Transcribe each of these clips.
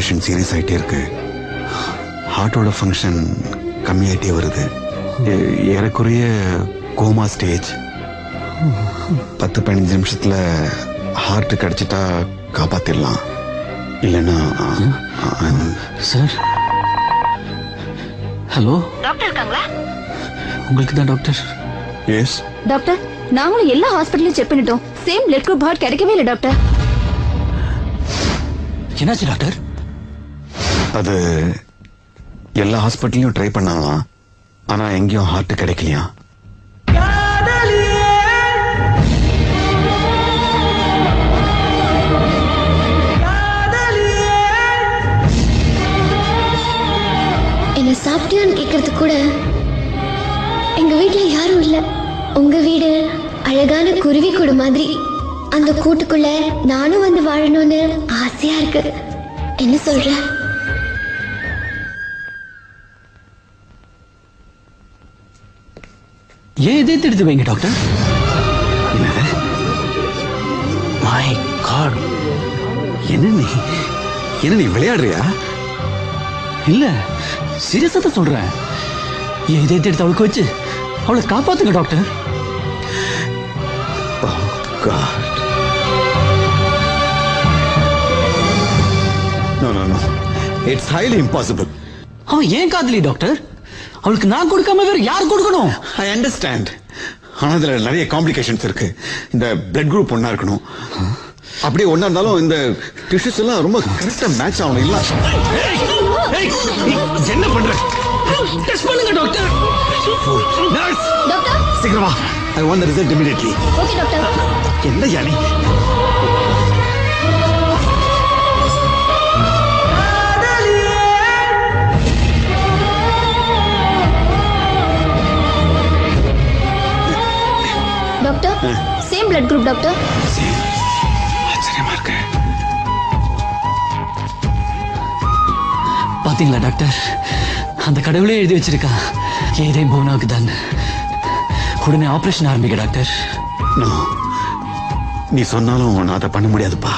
Condition serious ஆயிட்டே இருக்கு. ஹார்ட்டோட function கம்மியாயிட்டே வருது. ஏறக்குறைய கோமா ஸ்டேஜ் பத்து பதினஞ்சு நிமிஷத்துல ஹார்ட் கிடைச்சிட்டா காப்பாத்திடலாம். இல்லைன்னா சார் ஹலோ டாக்டர் இருக்காங்களா? உங்களுக்கு தான் டாக்டர் எஸ் டாக்டர் நாங்களும் எல்லா ஹாஸ்பிட்டலையும் செக் பண்ணிட்டோம். சேம் பிளட் குரூப் ஹார்ட் கிடைக்கவே இல்லை டாக்டர் என்னாச்சு டாக்டர் அது எல்லா ஹாஸ்பிட்டல்லையும் ட்ரை பண்ணலாம். ஆனா எங்கேயும் ஹார்ட் கிடைக்கலையா? என்ன சாப்பிட்டியான்னு கேட்கறது கூட எங்க வீட்ல யாரும் இல்ல. உங்க வீடு அழகான குருவி கூடு மாதிரி. அந்த கூட்டுக்குள்ள நானும் வந்து வாழணும்னு ஆசையா இருக்கு. என்ன சொல்ற? ஏன் இதயத்தை எடுத்து வைங்க டாக்டர் மை காட் என்ன நீ? என்ன நீ விளையாடுறியா? இல்ல சீரியஸா தான் சொல்றேன். என் இதயத்தை எடுத்து அவளுக்கு வச்சு? அவளை காப்பாத்துங்க டாக்டர். It's highly impossible. அவன் ஏன் காதலி டாக்டர்? அவளுக்கு நான் கொடுக்காம வேற யார் கொடுக்கணும்? I understand. ஆனா இதுல நிறைய காம்ப்ளிகேஷன்ஸ் இருக்கு. இந்த பிளட் குரூப் ஒண்ணா இருக்கணும். அப்படியே ஒண்ணா இருந்தாலும் இந்த டிஷ்யூஸ் எல்லாம் ரொம்ப கரெக்டா மேட்ச் ஆகணும். இல்ல என்ன பண்ற? டெஸ்ட் பண்ணுங்க டாக்டர் நர்ஸ் டாக்டர் சீக்கிரமா I want the result immediately okay doctor என்ன யானி சேம் பிளட் குரூப் டாக்டர் ஆச்சரியமா இருக்கு. பாத்தீங்களா டாக்டர்? அந்த கடவுளே எழுதி வச்சிருக்கா. ஏதே போனாக்கு தான் உடனே ஆபரேஷன் ஆரம்பிக்க டாக்டர். No. நீ சொன்னாலும் நான் அதை பண்ண முடியாதுப்பா.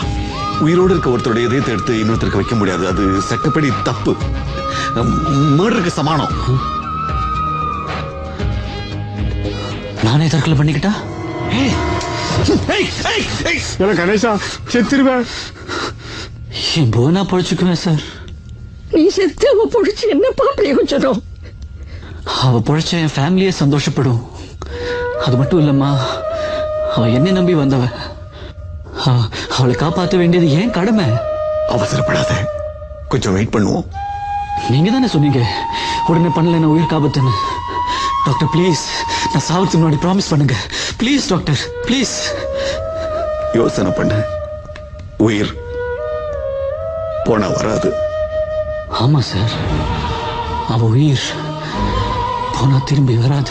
உயிரோடு இருக்க ஒருத்தரோட இதயத்தை எடுத்து இன்னொருத்தருக்கு வைக்க முடியாது. அது சட்டப்படி தப்பு. மர்டருக்கு சமானம். நானே தற்கொலை பண்ணிக்கிட்டா? கணேசா செத்துருவேன் என் போனா பொழைச்சுக்குவேன் சார். நீ செத்து அவ பொடிச்சு என்னப்பா பிரயோஜனம் அவ பொழைச்ச என் ஃபேமிலியே சந்தோஷப்படும். அது மட்டும் இல்லம்மா அவ என்னை நம்பி வந்தவ. அவ- அவளை காப்பாற்ற வேண்டியது ஏன் கடமை. அவசரப்படாத. கொஞ்சம் வெயிட் பண்ணுவோம். நீங்க தானே சொன்னீங்க உடனே பண்ணல நான் உயிர் காப்பாத்துன்னு. Doctor please. நான் சாவறதுக்கு முன்னாடி ப்ராமிஸ் பண்ணுங்க. Please doctor please. யோசனை பண்ண. உயிர் போனா வராது. ஆமா சார். அவ உயிர் போனா திரும்பி வராது.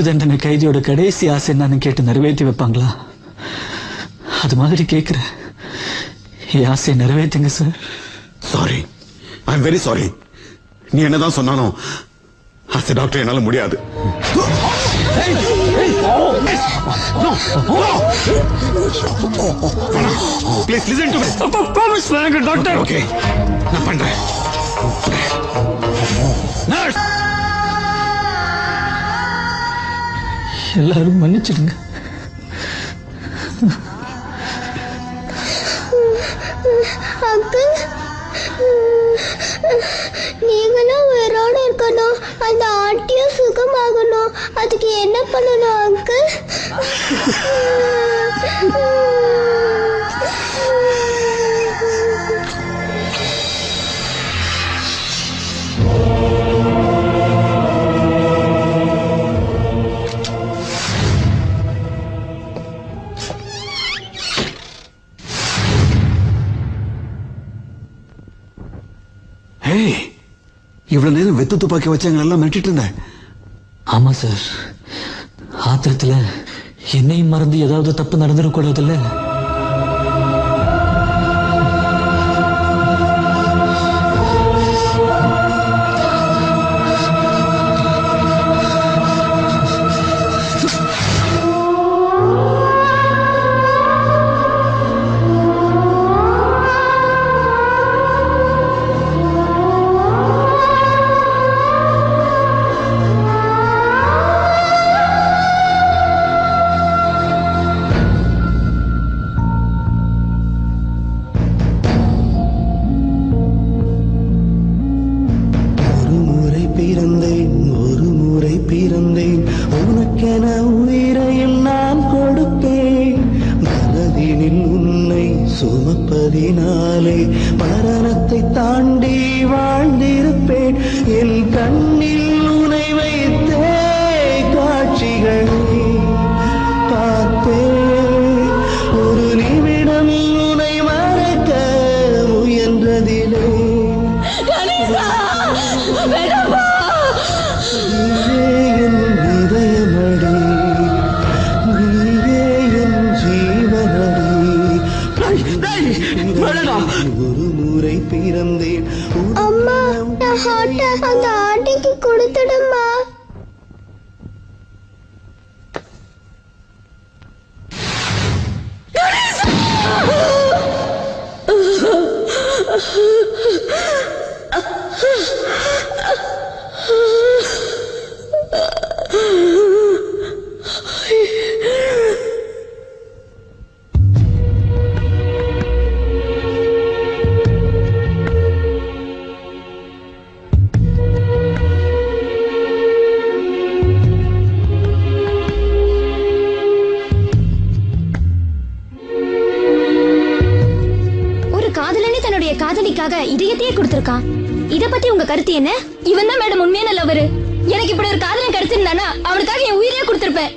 தூக்கு தண்டனை கைதியோட கடைசி ஆசை என்னன்னு கேட்டு நிறைவேற்றி வைப்பாங்களா? அது மாதிரி கேட்கிறேன் என் ஆசையை நிறைவேற்றுங்க sir. Sorry I am very sorry நீ என்னதான் சொன்னாலும் அஸ் டாக்டர் என்னால முடியாது. Please listen to me promise பண்ணுங்க டாக்டர் ஓகே நான் பண்றேன். நர்ஸ் எல்லாரும் மன்னிச்சிடுங்க. அங்கிள் நீங்களும் உயிரோடு இருக்கணும். இவ்வளவு நேரம் வெத்து துப்பாக்கி வச்சவங்களெல்லாம் மிரட்டிட்டு இருந்தேன். ஆமா சார் ஆத்திரத்துல என்னையும் மறந்து ஏதாவது தப்பு நடந்துடக்கூடாதுல்ல கரத்தினாலே மரணத்தை தாண்டி Oh, தன்னுடைய காதலிக்காக இதயத்தையே கொடுத்திருக்கான் இத பத்தி உங்க கருத்து என்ன? இவன் தான் மேடம் உண்மையான லவரு எனக்கு இப்படி ஒரு காதலன் கிடைச்சிருந்தானா அவனுக்காக என் உயிரே கொடுத்திருப்பேன்.